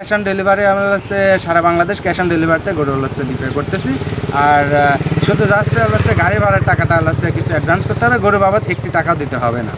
Cash on delivery আমরা হচ্ছে সারা Bangladesh cash on ডেলিভারিতে গরু হচ্ছে ডিপে করতেছি। আর শুধু জাস্ট হচ্ছে গাড়ি ভাড়ার টাকাটা হচ্ছে কিছু অ্যাডভান্স করতে হবে, গরু বাবদ একটি টাকাও দিতে হবে না।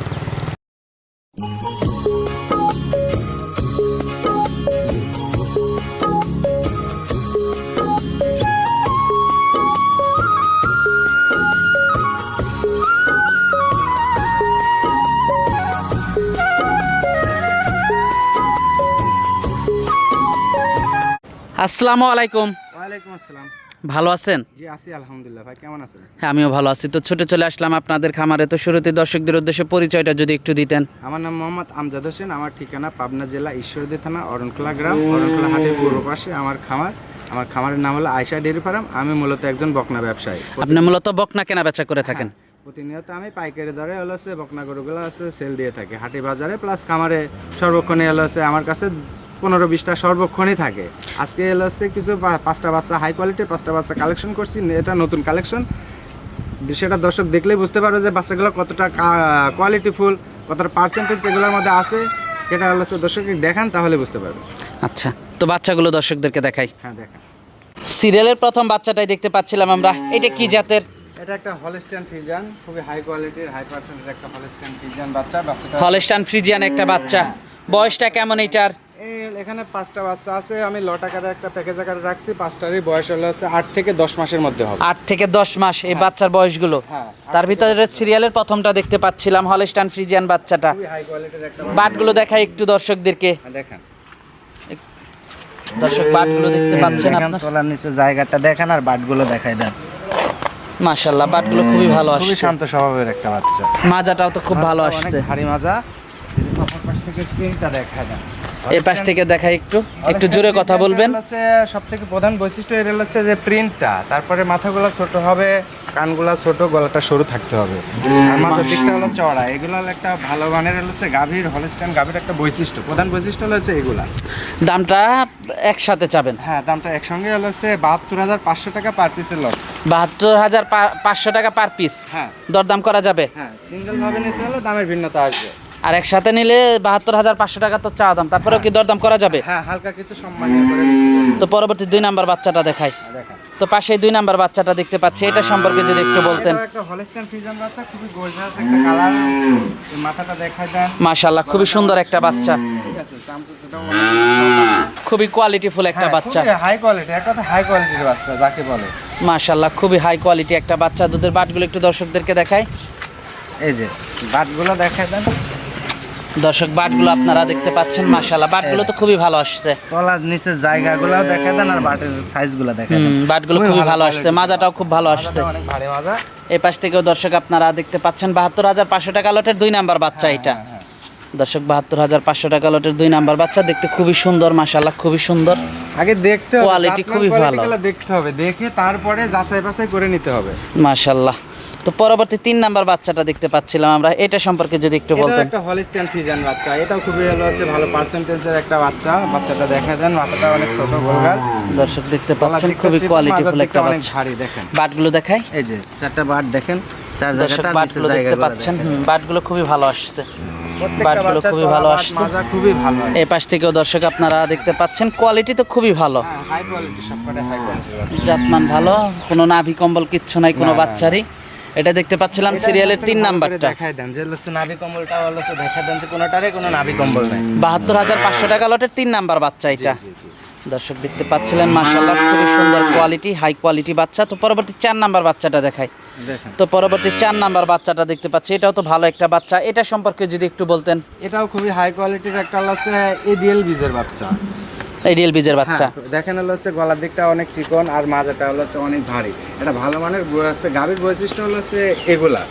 আসসালামু আলাইকুম। ওয়ালাইকুম আসসালাম। ভালো আছেন? জি আছি আলহামদুলিল্লাহ ভাই কেমন আছেন? হ্যাঁ আমিও ভালো আছি। তো ছুটে চলে আসলাম আপনাদের খামারে। তো শুরুতে দর্শকদের উদ্দেশ্যে পরিচয়টা যদি একটু দিতেন। আমার নাম মোহাম্মদ আমজাদ হোসেন আমার ঠিকানা পাবনা জেলা ঈশ্বরদী থানা অরণখোলা গ্রাম অরণখোলা হাটের পূর্ব পাশে আমার খামার। আমার খামারের নাম হলো আয়সা ডেয়ারি ফার্ম। আমি মূলত একজন বকনা ব্যবসায়ী। আপনি মূলত বকনা কেনা বেচা করে থাকেন? প্রতিনিয়ত আমি পাইকারি দরে হলো বকনা গরুগুলো আছে সেল দিয়ে থাকি। হাটে বাজারে প্লাস খামারে সর্বক্ষণে হলো আমার কাছে পনেরো বিশটা সর্বক্ষণই থাকে। আজকে এলো হচ্ছে কিছু পাঁচটা বাচ্চা হাই কোয়ালিটির পাঁচটা বাচ্চা কালেকশন করছি এটা নতুন কালেকশন সেটা দর্শক দেখলেই বুঝতে পারবে যে বাচ্চাগুলো কতটা কোয়ালিটিফুল কতটা পার্সেন্টেজ এগুলোর মধ্যে আছে। সেটা হলো হচ্ছে দর্শক দেখান তাহলে বুঝতে পারবে। আচ্ছা তো বাচ্চাগুলো দর্শকদেরকে দেখাই। হ্যাঁ দেখান। সিরিয়ালের প্রথম বাচ্চাটাই দেখতে পাচ্ছিলাম আমরা। এটা কি জাতের? এটা একটা হলস্টেন ফ্রিজিয়ান খুবই হাই কোয়ালিটির হাই পার্সেন্টের একটা হলস্টেন ফিজান বাচ্চা। বাচ্চাটা হলস্টান ফ্রিজিয়ান একটা বাচ্চা। বয়সটা কেমন এটার? এখানে পাঁচটা বাচ্চা আছে আমি ল টাকার একটা প্যাকেজ আকারে রাখছি পাঁচটারই বয়স হলো হচ্ছে আট থেকে দশ মাসের মধ্যে হবে। আট থেকে দশ মাস এই বাচ্চার বয়সগুলো? হ্যাঁ তার ভিতরে সিরিয়ালের প্রথমটা দেখতে পাচ্ছিলাম হলস্টান ফ্রিজিয়ান বাচ্চাটা। খুবই হাই কোয়ালিটির একটা বাটগুলো দেখাই একটু দর্শকদেরকে। হ্যাঁ, দেখেন। দর্শক বাটগুলো দেখতে পাচ্ছেন আপনার? তলার নিচে জায়গাটা দেখেন আর বাটগুলো দেখাই দেন। মাশাল্লাহ বাটগুলো খুবই ভালো খুবই শান্ত স্বভাবের একটা বাচ্চা। মাজাটাও তো খুব ভালো আসছে। ভারী মাজা। এই পাশ থেকে দেখাই দেন এই পাশ থেকে দেখাই একটু। একটু জোরে কথা বলবেন। হচ্ছে সব থেকে প্রধান বৈশিষ্ট্য এর হচ্ছে যে প্রিন্টটা তারপরে মাথাগুলো ছোট হবে কানগুলা ছোট গলাটা সরু থাকতে হবে। আর মাথার দিকটা হলো চড়া এগুলো একটা ভালো মানের হচ্ছে গাভীর হলস্টাইন গাভীর একটা বৈশিষ্ট্য। প্রধান বৈশিষ্ট্য হচ্ছে এগুলা। দামটা একসাথে চাবেন? হ্যাঁ দামটা একসঙ্গে হচ্ছে বাহাত্তর হাজার পাঁচশো টাকা পার পিসের লট বাহাত্তর হাজার পাঁচশো টাকা পার পিস হ্যাঁ। দরদাম করা যাবে? হ্যাঁ সিঙ্গেল ভাবে নিতে হলে দামের ভিন্নতা আসবে। আর একসাথে নিলে বাহাত্তর হাজার পাঁচশো টাকা তো চাওয়া দাম। তারপরেও কি দরদাম করা যাবে? হ্যাঁ হালকা কিছু। তো পরবর্তী দুই নাম্বার বাচ্চাটা দেখাই। তো পাশে দুই নাম্বার বাচ্চাটা দেখতে পাচ্ছি। এটা সম্পর্কে যদি একটু বলতেন। মাশাল্লাহ খুবই সুন্দর একটা বাচ্চা। খুবই কোয়ালিটিফুল একটা বাচ্চা। হাই কোয়ালিটি একটা হাই কোয়ালিটির বাচ্চা যাকে বলে। মাশাল্লাহ খুবই হাই কোয়ালিটি একটা বাচ্চা। দুধের বাটগুলো একটু দর্শকদেরকে দেখাই। এই যে বাটগুলো দেখাই দেন। দর্শক বাটগুলো আপনারা দেখতে পাচ্ছেন মাশাল্লাহ বাটগুলো তো খুবই ভালো আসছে। তলার নিচে জায়গাগুলো দেখাই দেন আর বাটের সাইজগুলো দেখাই দেন। বাটগুলো খুবই ভালো আসছে। মাজাটাও খুব ভালো আসছে। অনেক ভারী মাজা। এই পাশ থেকেও দর্শক আপনারা দেখতে পাচ্ছেন বাহাত্তর হাজার পাঁচশো টাকা লটের দুই নাম্বার বাচ্চা এটা। হ্যাঁ, দর্শক বাহাত্তর হাজার পাঁচশো টাকা লটের দুই নাম্বার বাচ্চা। দেখতে খুবই সুন্দর মাশাল্লাহ খুবই সুন্দর। আগে দেখতে জাতমান খুবই ভালো। দেখতে হবে। দেখে তারপরে যাচাই বাছাই করে নিতে হবে। মাশাল্লাহ তো পরবর্তী তিন নাম্বার বাচ্চাটা দেখতে পাচ্ছিলাম আমরা। এটা সম্পর্কে যদি একটু বলতেন। একটা হলিস্টিয়ান ফিজান বাচ্চা। এটাও খুবই ভালো হচ্ছে ভালো পার্সেন্টেজের একটা বাচ্চা। বাচ্চাটা দেখা দেন মাথাটা অনেক ছোট গোলগাল দর্শক দেখতে পাচ্ছেন খুবই কোয়ালিটিফুল একটা বাচ্চা। ভারী দেখেন। বাটগুলো দেখাই। এই যে চারটা বাট দেখেন চার জায়গাটা বাটগুলো দেখতে পাচ্ছেন। বাটগুলো খুবই ভালো আসছে। বাটগুলো খুবই ভালো আসছে। খুবই ভালো এই পাশ থেকেও দর্শক আপনারা দেখতে পাচ্ছেন কোয়ালিটি তো খুবই ভালো। হ্যাঁ হাই কোয়ালিটি সবকটা হাই কোয়ালিটি জাতমান ভালো কোনো নাভি কম্বল কিচ্ছু নাই কোনো বাচ্চারই। এটা দেখতে পাচ্ছিলাম সিরিয়ালের তিন নাম্বারটা। দেখাই দেন যে হচ্ছে নাভি কম্বলটা হচ্ছে দেন যে কোনোটারে কোনো নাভি কম্বল নাই। বাহাত্তর হাজার পাঁচশো টাকা লটের তিন নাম্বার বাচ্চা এটা। দর্শক দেখতে পাচ্ছিলেন মাশাল্লাহ খুবই সুন্দর কোয়ালিটি হাই কোয়ালিটি বাচ্চা। তো পরবর্তী চার নাম্বার বাচ্চাটা দেখাই। দেখেন। তো পরবর্তী চার নাম্বার বাচ্চাটা দেখতে পাচ্ছি এটাও তো ভালো একটা বাচ্চা। এটা সম্পর্কে যদি একটু বলতেন। এটাও খুবই হাই কোয়ালিটির একটা হচ্ছে এডিএল বীজের বাচ্চা। এই রিয়েল বীজের বাচ্চা। হ্যাঁ, দেখেন হলো হচ্ছে গলার দিকটা অনেক চিকন আর মাজাটা হলো হচ্ছে অনেক ভারী। এটা ভালো মানের হচ্ছে গাভীর বৈশিষ্ট্য হলো হচ্ছে এগুলা।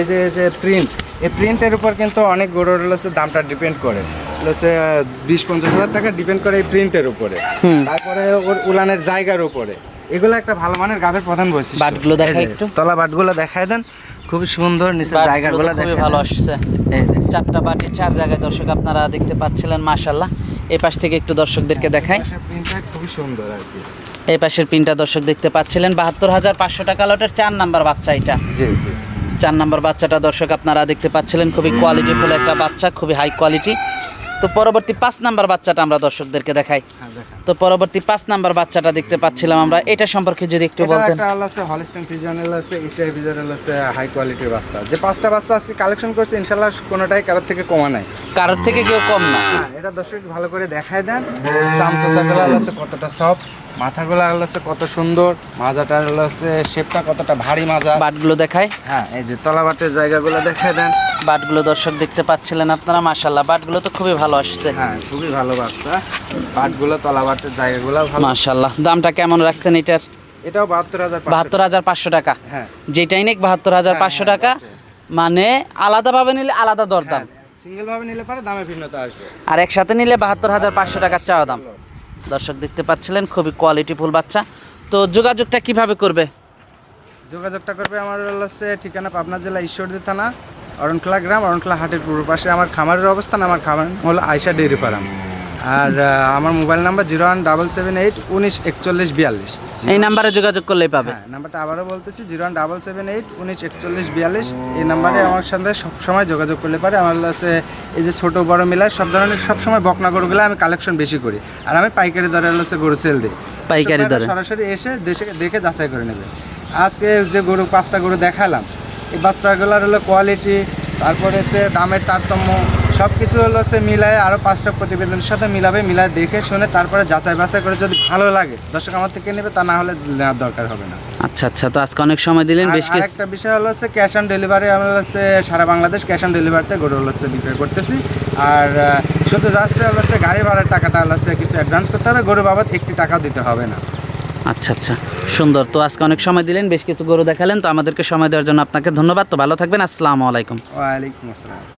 এই যে যে প্রিন্ট এই প্রিন্টের উপর কিন্তু অনেক গরুর হচ্ছে দামটা ডিপেন্ড করে। হচ্ছে বিশ পঞ্চাশ হাজার টাকা ডিপেন্ড করে এই প্রিন্টের উপরে। তারপরে ওর উলানের জায়গার উপরে। এগুলো একটা ভালো মানের গাভীর প্রধান বৈশিষ্ট্য। বাটগুলো দেখাই একটু। তলা বাটগুলো দেখাই দেন। খুবই সুন্দর নিচে বাটগুলো জায়গাগুলো খুবই ভালো আসছে। চারটা বাটি চার জায়গায় দর্শক আপনারা দেখতে পাচ্ছিলেন মাশাল্লাহ এই পাশ থেকে একটু দর্শকদেরকে দেখাই। খুবই সুন্দর আর কি। এই পাশের পিনটা দর্শক দেখতে পাচ্ছিলেন। বাহাত্তর হাজার পাঁচশো টাকা লটের চার নাম্বার বাচ্চা এটা। জি জি। চার নাম্বার বাচ্চাটা দর্শক আপনারা দেখতে পাচ্ছিলেন। খুবই কোয়ালিটিফুল একটা বাচ্চা খুবই হাই কোয়ালিটি তো পরবর্তী পাঁচ নাম্বার বাচ্চাটা আমরা দর্শকদেরকে দেখাই। হ্যাঁ তো পরবর্তী পাঁচ নাম্বার বাচ্চাটা দেখতে পাচ্ছিলাম আমরা। এটা সম্পর্কে যদি একটু বলতেন। আছে হলিস্টন ফিজিয়ানাল আছে ফিজিয়ানাল আছে হাই কোয়ালিটির বাচ্চা। যে পাঁচটা বাচ্চা আজকে কালেকশন করছে ইনশাল্লাহ কোনোটাই কারোর থেকে কমা নাই। কারোর থেকে কেউ কম না। হ্যাঁ এটা দর্শক ভালো করে দেখায় দেন। আছে কতটা সফট মাথাগুলো হচ্ছে কত সুন্দর মাজাটা হচ্ছে শেপটা কতটা ভারী মাজা। বাটগুলো দেখায় হ্যাঁ এই যে তলাবাটের জায়গাগুলো দেখায় দেন। বাটগুলো দর্শক দেখতে পাচ্ছিলেন আপনারা মাশাল্লাহ বাটগুলো তো খুবই ভালো আসছে। হ্যাঁ খুবই ভালো বাচ্চা পাটগুলো তলাবাটের জায়গাগুলো ভালো। মাশাল্লাহ দামটা কেমন রাখছেন এটার? এটাও বাহাত্তর হাজার বাহাত্তর হাজার পাঁচশো টাকা। হ্যাঁ। যেটাই নেক বাহাত্তর হাজার পাঁচশো টাকা। মানে আলাদাভাবে নিলে আলাদা দরদাম। সিঙ্গেল ভাবে নিলে পরে দামে ভিন্নতা আসবে। আর একসাথে নিলে বাহাত্তর হাজার পাঁচশো টাকার চাওয়া দাম। দর্শক দেখতে পাচ্ছিলেন, খুবই কোয়ালিটি ফুল বাচ্চা। তো যোগাযোগটা কীভাবে করবে? যোগাযোগটা করবে আমার হচ্ছে ঠিকানা পাবনা জেলা ঈশ্বরদী থানা, অরণখলা গ্রাম, অরণখলা হাটের পূর্ব পাশে। আমার খামারের অবস্থান, আমার খামার হলো আয়সা ডেইরি ফার্ম। আর আমার mobile number zero one double seven eight উনিশ একচল্লিশ বিয়াল্লিশ। এই নাম্বারে যোগাযোগ করলেই পাবে। হ্যাঁ নাম্বারটা আবারও বলতেছি zero one double seven eight উনিশ একচল্লিশ বিয়াল্লিশ। এই নাম্বারে আমার সাথে সবসময় যোগাযোগ করলে পারে। আমার হচ্ছে এই যে ছোটো বড় মিলায় সব ধরনের সবসময় বকনা গরুগুলো আমি কালেকশন বেশি করি। আর আমি পাইকারি দরে হচ্ছে গরু সেল দিই। পাইকারি দরে। সরাসরি এসে দেশে দেখে যাচাই করে নেবে। আজকে যে গরু পাঁচটা গরু দেখালাম এই বাচ্চাগুলোর হলো কোয়ালিটি তারপরে সে দামের তারতম্য সব কিছু হলো সে মিলায় আরও পাঁচটা প্রতিবেদনের সাথে মিলাবে মিলায় দেখে শুনে তারপরে যাচাই বাছাই করে যদি ভালো লাগে দর্শক আমার থেকে নেবে তা না হলে নেওয়ার দরকার হবে না। আচ্ছা আচ্ছা তো আজকে অনেক সময় দিলেন বেশ কিছু একটা বিষয় হলো হচ্ছে ক্যাশ অন ডেলিভারি আমরা হচ্ছে সারা বাংলাদেশ ক্যাশ অন ডেলিভারিতে গরু হলো হচ্ছে বিক্রয় করতেছি। আর শুধু জাস্ট হলো হচ্ছে গাড়ি ভাড়ার টাকাটা হলো হচ্ছে কিছু অ্যাডভান্স করতে হবে গরু বাবদ একটি টাকা দিতে হবে না। আচ্ছা আচ্ছা সুন্দর তো আজকে অনেক সময় দিলেন বেশ কিছু গরু দেখালেন তো আমাদেরকে সময় দেওয়ার জন্য আপনাকে ধন্যবাদ তো ভালো থাকবেন আসসালামু আলাইকুম। ওয়ালাইকুম আসসালাম।